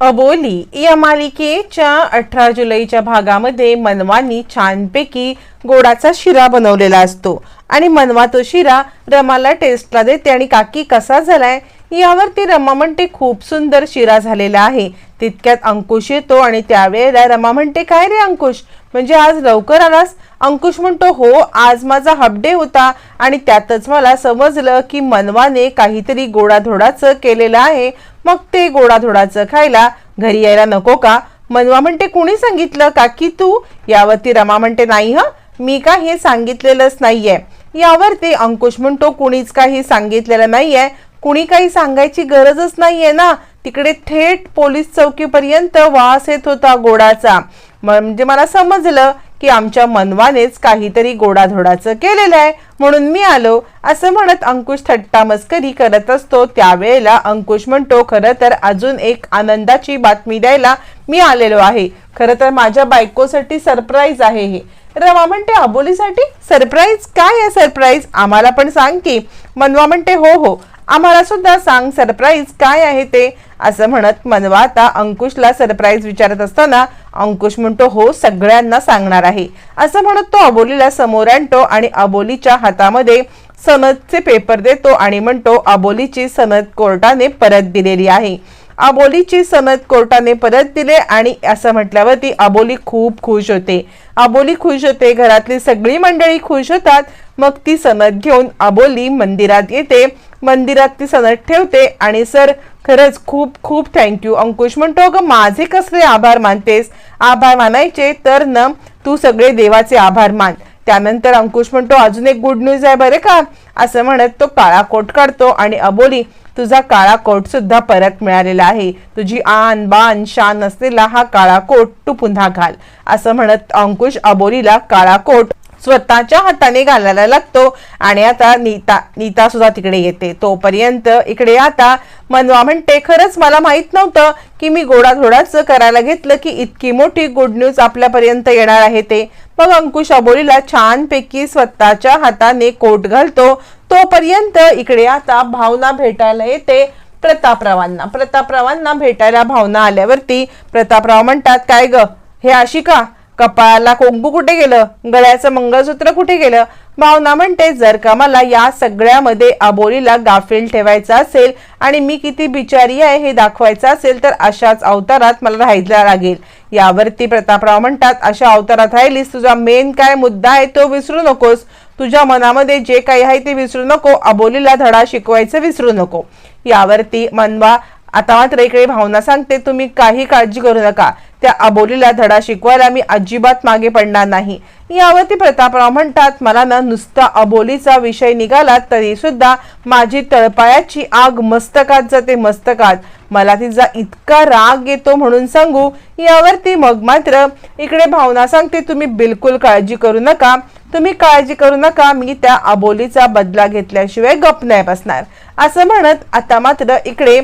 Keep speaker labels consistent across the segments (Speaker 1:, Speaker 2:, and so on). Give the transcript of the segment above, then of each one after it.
Speaker 1: अबोली या मालिकेच्या अठरा जुलैच्या भागामध्ये मनवानी छानपैकी गोडाचा शिरा बनवलेला असतो. आणि मनवा तो शिरा रमाला टेस्टला देते आणि काकी कसा झालाय? यावरती रमा म्हणते खूप सुंदर शिरा झालेला आहे. तितक्यात अंकुश येतो आणि त्यावेळेला रमा म्हणते काय रे अंकुश? म्हणजे आज लवकर आलास? अंकुश म्हणतो हो आज माझा हबडे होता. आणि त्यातच मला समजलं की मनवाने काहीतरी गोडाधोडाचं केलेलं आहे. मग ते गोडाधोडाचं खायला घरी यायला नको का? मनवा म्हणते कुणी सांगितलं काकी तू यावरती रमा म्हणते नाही ह मी का हे सांगितलेलंच नाहीये. यावरती अंकुश म्हणतो कुणीच काही सांगितलेलं नाहीये. कुणी काही सांगायची गरजच नाहीये ना. तिकडे थेट पोलीस चौकीपर्यंत वास येत होता गोडाचा. म्हणजे मला समजलं की आमच्या मनवानेच काहीतरी गोडाधोडाचं केलेलं आहे. म्हणून मी आलो. असं म्हणत अंकुश थट्टा मस्करी करत असतो. त्यावेळेला अंकुश म्हणतो खरं तर अजून एक आनंदाची बातमी द्यायला मी आलेलो आहे. खरं तर माझ्या बायकोसाठी सरप्राईज आहे हे. रमा म्हणते अबोलीसाठी सरप्राईज? काय आहे सरप्राईज? आम्हाला पण सांग की. मनवा म्हणते हो हो. आम्हाला सुद्धा सांग सरप्राईज काय आहे ते? असं म्हणत मनवा आता अंकुशला सरप्राईज विचारत असताना अंकुश म्हणतो हो सगळ्यांना सांगणार आहे. असं म्हणत तो अबोलीला समोर आणतो आणि अबोलीच्या हातामध्ये सनदचे पेपर देतो आणि म्हणतो अबोलीची सनद कोर्टाने परत दिलेली आहे. अबोलीची सनद कोर्टाने परत दिले आणि असं म्हटल्यावरती अबोली खूप खुश होते. अबोली खुश होते घरातली सगळी मंडळी खुश होतात. मग ती सनद घेऊन अबोली मंदिरात येते. मंदिरात ती सनद ठेवते. आणि सर खरंच खूप खूप थँक्यू अंकुश म्हणतो अगं माझे कसले आभार मानतेस? आभार मानायचे? तर न तू सगळे देवाचे आभार मान. त्यानंतर अंकुश म्हणतो अजून एक गुड न्यूज आहे बरे का? असं म्हणत तो काळा कोट काढतो आणि अबोली तुझा काळा कोट सुद्धा परत मिळालेला आहे. तुझी आन बान शान असलेला हा काळा कोट तू पुन्हा घाल. असं म्हणत अंकुश अबोलीला काळा कोट स्वतःच्या हाताने घालायला लागतो. आणि आता नीता नीता सुद्धा तिकडे येते. तोपर्यंत इकडे आता मनवा म्हणते खरंच मला माहीत नव्हतं की मी गोडाधोडाच करायला घेतलं की इतकी मोठी गुड न्यूज आपल्यापर्यंत येणार आहे ते. मग अंकुश अबोलीला छानपैकी स्वतःच्या हाताने कोट घालतो. तोपर्यंत इकडे आता भावना भेटायला येते प्रतापरावांना. प्रतापरावांना भेटायला भावना आल्यावरती प्रतापराव म्हणतात काय ग? हे अशी का? कपाळाला कुंकू कुठे गेलं? गळ्याचं मंगळसूत्र कुठे गेलं? भावना म्हणते जर का मला या सगळ्यामध्ये आबोलीला गाफील ठेवायचा असेल आणि मी किती बिचारी आहे हे दाखवायचं असेल तर अशाच अवतारात मला राहायला लागेल. यावरती प्रतापराव म्हणतात अशा अवतारात राहिलीस तुझा मेन काय मुद्दा आहे तो विसरू नकोस. तुझ्या मनामध्ये जे काही आहे ते विसरू नको. अबोलीला धडा शिकवायचं विसरू नको. यावरती मनवा आता मात्र इकडे भावना सांगते तुम्ही काही काळजी करू नका. त्या अबोलीला धडा शिकवायला मी अजिबात मागे पडणार नाही. यावरती प्रतापराव म्हणतात मला ना नुसता अबोलीचा विषय निघाला तरी सुद्धा माझी तळपायाची आग मस्तकात जाते मस्तकात. मला तिचा इतका राग येतो म्हणून सांगू. यावरती मग मात्र इकडे भावना सांगते तुम्ही बिलकुल काळजी करू नका. तुम्ही काळजी करू नका. मी त्या अबोलीचा बदला घेतल्याशिवाय गप नाही बसणार. असं म्हणत आता मात्र इकडे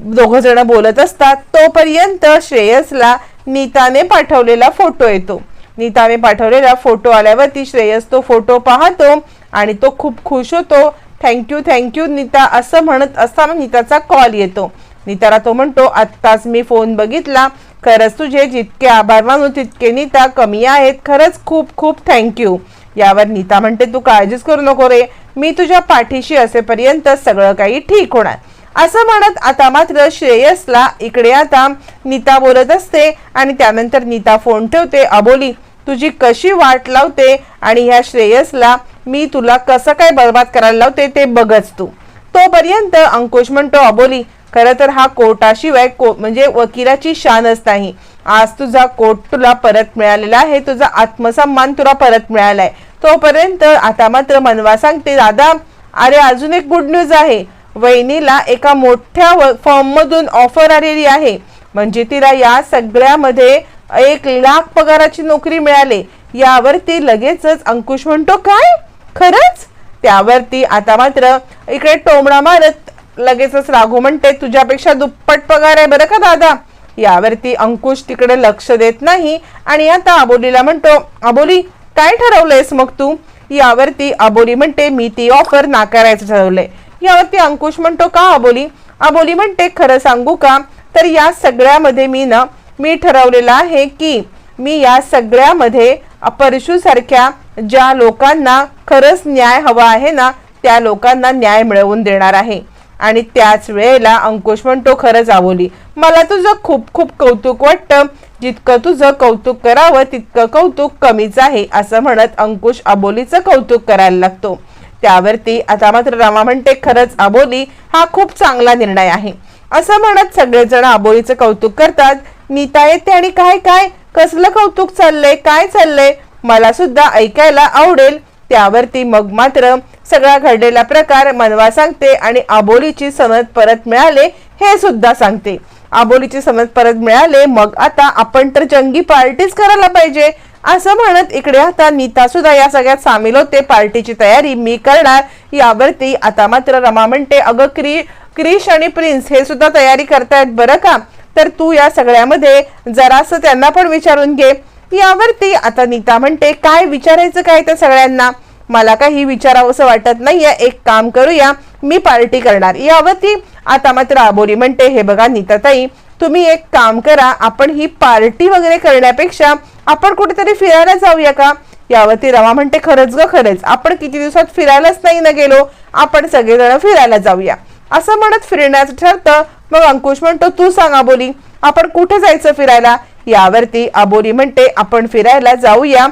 Speaker 1: दोघ जण बोलत असतात तोपर्यंत श्रेयसला नीताने पाठवलेला फोटो येतो. नीताने पाठवलेला फोटो आल्यावरती श्रेयस तो फोटो पाहतो आणि तो खूप खुश होतो. थँक्यू थँक्यू नीता असं म्हणत असताना नीताचा कॉल येतो. नीताला तो म्हणतो आत्ताच मी फोन बघितला. खरंच तुझे जितके आभार मानू तितके नीता कमी आहेत. खरंच खूप खूप थँक्यू यावर नीता म्हणते तू काळजीच करू नको रे. मी तुझ्या पाठीशी असेपर्यंत सगळं काही ठीक होणार. असं म्हणत आता मात्र श्रेयसला इकडे आता नीता बोलत असते आणि त्यानंतर नीता फोन ठेवते अबोली तुझी कशी वाट लावते आणि ह्या श्रेयसला मी तुला कसं काय बर्बाद करायला लावते ते बघच तू. तोपर्यंत अंकुश म्हणतो अबोली खरं तर हा कोर्टाशिवाय को म्हणजे वकिलाची शानच नाही. आज तुझा कोर्ट तुला परत मिळालेला आहे तुझा आत्मसन्मान तुला परत मिळालाय. तोपर्यंत आता मात्र मनवा सांगते दादा अरे अजून एक गुड न्यूज आहे. वहिनीला एका मोठ्या फॉर्म मधून ऑफर आलेली आहे. म्हणजे तिला या सगळ्यामध्ये एक लाख पगाराची नोकरी मिळाली. यावरती लगेचच अंकुश म्हणतो काय? खरंच? त्यावरती आता मात्र इकडे टोमणा मारत लगेचच राघू म्हणते तुझ्यापेक्षा दुप्पट पगार आहे बरं का दादा? यावरती अंकुश तिकडे लक्ष देत नाही आणि आता अबोलीला म्हणतो अबोली काय ठरवलंयस मग तू? यावरती अबोली म्हणते मी ती ऑफर नाकारायचं ठरवलंय. यावरती अंकुश म्हणतो का अबोली? अबोली म्हणते खरं सांगू का? तर या सगळ्यामध्ये मी ना मी ठरवलेलं आहे की मी या सगळ्यामध्ये परशुसारख्या ज्या लोकांना खरंच न्याय हवा आहे ना त्या लोकांना न्याय मिळवून देणार आहे. आणि त्याच वेळेला अंकुश म्हणतो खरंच आवोली मला तुझं खूप खूप कौतुक वाटतं. जितकं तुझं कौतुक करावं तितकं कौतुक कमीच आहे असं म्हणत अंकुश अबोलीचं कौतुक करायला लागतो. त्यावरती आता मात्र रमा म्हणते खरंच अबोली हा खूप चांगला निर्णय आहे. असं म्हणत सगळेजण आबोलीचं कौतुक करतात. नीता येते आणि काय काय? कसलं कौतुक चाललंय? काय चाललंय? मला सुद्धा ऐकायला आवडेल. त्यावरती मग मात्र सगळा घडलेला प्रकार मनवा सांगते आणि आबोलीची सनद परत मिळाले हे सुद्धा सांगते. आबोलीची सनद परत मिळाले मग आता आपण तर जंगी पार्टीच करायला पाहिजे. असं म्हणत इकडे आता नीता सुद्धा या सगळ्यात सामील होते. पार्टीची तयारी मी करणार यावरती आता मात्र रमा म्हणते अगं क्री क्रिश आणि प्रिन्स हे सुद्धा तयारी करतायत बरं का? तर तू या सगळ्यामध्ये जरासं त्यांना पण विचारून घे. यावरती आता नीता म्हणते काय विचारायचं काय त्या सगळ्यांना? मला काही विचारावंसं वाटत नाहीये. एक काम करूया मी पार्टी करणार. यावरती आता मात्र आबोली म्हणते हे बघा नीताताई तुम्ही एक काम करा आपण ही पार्टी वगैरे करण्यापेक्षा आपण कुठेतरी फिरायला जाऊया का? यावरती रमा म्हणते खरंच ग खरंच. आपण किती दिवसात फिरायलाच नाही ना गेलो आपण सगळेजण फिरायला जाऊया. असं म्हणत फिरण्याचं ठरतं. मग अंकुश म्हणतो तू सांग अबोली आपण कुठे जायचं फिरायला? यावरती अबोली म्हणते आपण फिरायला जाऊया.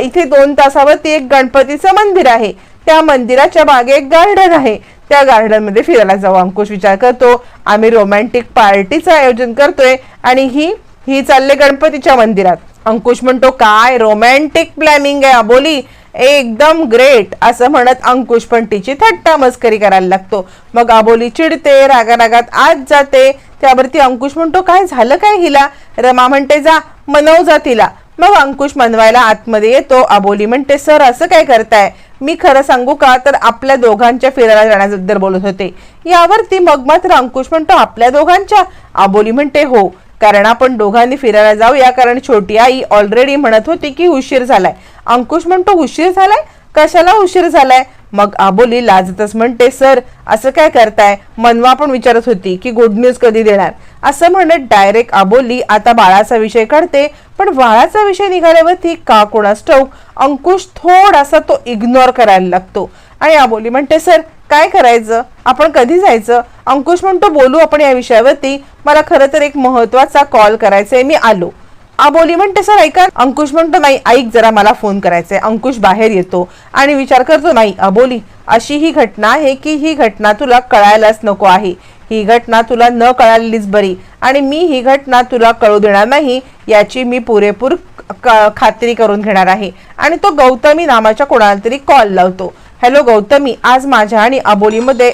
Speaker 1: इथे दोन तासावरती एक गणपतीचं मंदिर आहे. त्या मंदिराच्या मागे एक गार्डन आहे. त्या गार्डनमध्ये फिरायला जाऊ. अंकुश विचार करतो आम्ही रोमॅन्टिक पार्टीचं आयोजन करतोय आणि ही ही चालले गणपतीच्या मंदिरात. अंकुश म्हणतो काय रोमॅन्टिक प्लॅनिंग आहे अबोली. एकदम ग्रेट असं म्हणत अंकुश पण तिची थट्टा मस्करी करायला लागतो. मग अबोली चिडते रागारागात आत जाते. त्यावरती अंकुश म्हणतो काय झालं काय हिला? रमा म्हणते जा मनव जा तिला. मग अंकुश मनवायला आतमध्ये येतो. अबोली म्हणते सर असं काय करताय? मी खरं सांगू का? तर आपल्या दोघांच्या फिरायला जाण्याबद्दल बोलत होते. यावरती मग मात्र अंकुश म्हणतो आपल्या दोघांच्या? आबोली म्हणते हो. कारण आपण दोघांनी फिरायला जाऊया कारण छोटी आई ऑलरेडी म्हणत होती की उशीर झालाय. अंकुश म्हणतो उशीर झालाय? कशाला उशीर झालाय? मग आबोली लाजतच म्हणते सर असं काय करताय? मनवा पण विचारत होती की गुड न्यूज कधी देणार? असं म्हणत डायरेक्ट आबोली आता बाळाचा विषय काढते पण वाळाचा विषय निघाल्यावरती का कोणास ठाऊक अंकुश थोडासा तो इग्नोर करायला लागतो. आणि आबोली म्हणते सर काय करायचं? आपण कधी जायचं? अंकुश म्हणतो बोलू आपण या विषयावरती. मला खरं तर एक महत्त्वाचा कॉल करायचा आहे मी आलो. आबोली म्हणते सर ऐका. अंकुश म्हणतो नाही ऐक जरा मला फोन करायचा आहे अंकुश बाहेर येतो आणि विचार करतो नाही अबोली अशी ही घटना आहे की ही घटना तुला कळायलाच नको आहे. ही घटना तुला न कळालेलीच बरी. आणि मी ही घटना तुला कळू देणार नाही याची मी पुरेपूर खात्री करून घेणार आहे. आणि तो गौतमी नामाच्या कोणाला तरी कॉल लावतो. हॅलो गौतमी. आज माझ्या आणि अबोलीमध्ये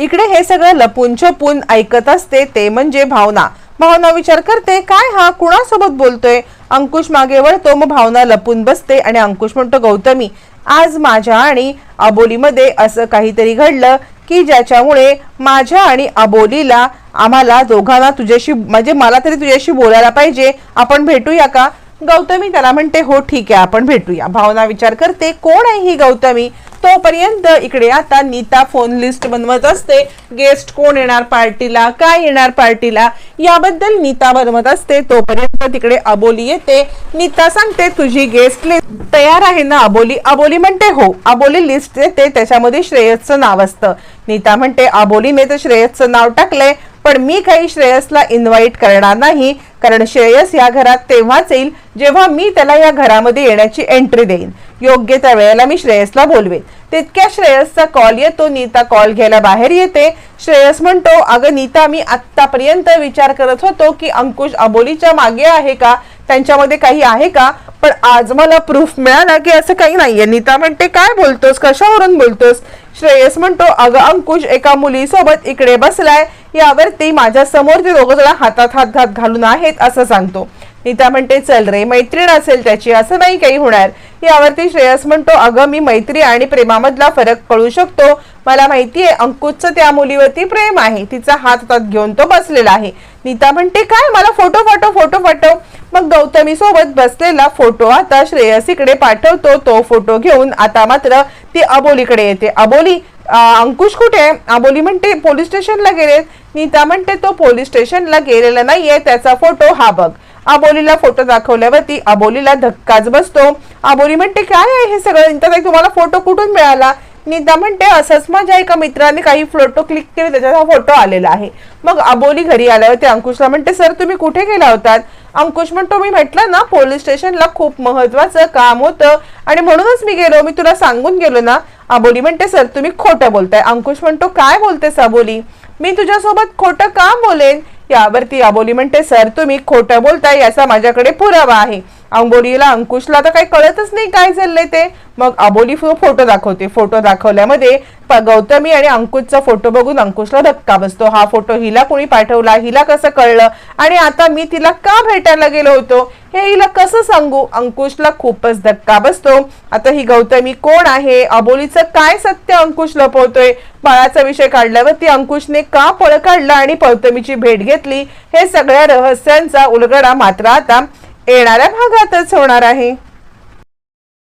Speaker 1: इकडे हे सगळं लपून छपून ऐकत असते ते म्हणजे भावना. भावना विचार करते काय हा? कुणासोबत बोलतोय? अंकुश मागे वळतो मग भावना लपून बसते आणि अंकुश म्हणतो गौतमी आज माझ्या आणि अबोलीमध्ये असं काहीतरी घडलं की ज्याच्यामुळे माझ्या आणि अबोलीला आम्हाला दोघांना तुझ्याशी म्हणजे मला तरी तुझ्याशी बोलायला पाहिजे. आपण भेटूया का? गौतमी त्याला म्हणते हो ठीक आहे आपण भेटूया. भावना विचार करते कोण आहे ही गौतमी? तोपर्यंत इकडे आता नीता फोन लिस्ट बनवत असते. गेस्ट कोण येणार पार्टीला काय येणार पार्टीला याबद्दल नीता बनवत असते. तोपर्यंत तिकडे अबोली येते. नीता सांगते तुझी गेस्ट लिस्ट तयार आहे ना अबोली? अबोली म्हणते हो अबोली लिस्ट येते त्याच्यामध्ये श्रेयसचं नाव असतं. नीता म्हणते अबोलीने तर श्रेयसचं नाव टाकलंय. पण मी काही श्रेयसला इन्व्हाइट करणार नाही कारण श्रेयस या घरात तेव्हाच येईल जेव्हा मी त्याला या घरामध्ये येण्याची एंट्री देईन. योग्य त्या वेळेला मी श्रेयसला बोलवेन. तितक्या श्रेयसचा कॉल येतो नीता कॉल घ्यायला बाहेर येते. श्रेयस म्हणतो अगं नीता मी आत्तापर्यंत विचार करत होतो की अंकुश अबोलीच्या मागे आहे का? त्यांच्यामध्ये काही आहे का? पण आज मला प्रूफ मिळाला की असं काही नाहीये. नीता म्हणते काय बोलतोस? कशावरून बोलतोस? श्रेयस म्हणतो अगं अंकुश एका मुलीसोबत इकडे बसलाय. यावरती माझ्यासमोर ते दोघं जण हातात हात घात घालून आहेत असं सांगतो. नीता म्हणते चल रे मैत्रीण असेल त्याची असं नाही काही होणार. यावरती श्रेयस म्हणतो अगं मी मैत्री आणि प्रेमामधला फरक कळू शकतो. मला माहिती आहे अंकुशचं त्या मुलीवरती प्रेम आहे. तिचा हात हातात घेऊन तो बसलेला आहे. नीता म्हणते काय? मला फोटो पाठव फोटो पाठव मग गौतमी सोबत बसलेला फोटो आता श्रेयस इकडे पाठवतो. तो फोटो घेऊन आता मात्र ती अबोलीकडे येते. अबोली अंकुश कुठे आहे? अबोली म्हणते पोलीस स्टेशनला गेलेत. नीता म्हणते तो पोलीस स्टेशनला गेलेला नाहीये त्याचा फोटो हा बघ. आबोलीला फोटो दाखवल्यावरती आबोलीला धक्काच बसतो. आबोली म्हणते काय आहे हे सगळं? नीताताई तुम्हाला फोटो कुठून मिळाला? नीता म्हणते असंच माझ्या एका मित्राने काही फोटो क्लिक केले त्याच्यात हा फोटो आलेला आहे. मग आबोली घरी आल्यावरती अंकुशला म्हणते सर तुम्ही कुठे गेला होतात? अंकुश म्हणतो मी म्हटलं ना पोलीस स्टेशनला खूप महत्वाचं काम होतं आणि म्हणूनच मी गेलो. मी तुला सांगून गेलो ना. आबोली म्हणते सर तुम्ही खोटं बोलताय. अंकुश म्हणतो काय बोलतेस आबोली मी तुझ्यासोबत खोटं का बोलेन? यावरती अबोली म्हणते सर तुम्ही खोटं बोलताय याचा माझ्याकडे पुरावा आहे. अंबोलीला अंकुशला तर काही कळतच नाही काय चाललंय ते. मग आबोली फो- फोटो दाखवते. फोटो दाखवल्यामध्ये प- गौतमी आणि अंकुशचा फोटो बघून अंकुशला धक्का बसतो. हा फोटो हिला कोणी पाठवला? हिला कसं कळलं? आणि आता मी तिला का भेटायला गेलो होतो? हे हिला कसं सांगू? अंकुशला खूपच धक्का बसतो. आता ही गौतमी कोण आहे? अबोलीचं काय सत्य अंकुश लपवतोय? बाळाचा विषय काढल्यावरती अंकुशने का पळ काढला आणि पौतमीची भेट घेतली? हे सगळ्या रहस्यांचा उलगडा मात्र आता येणाऱ्या भागातच होणार आहे.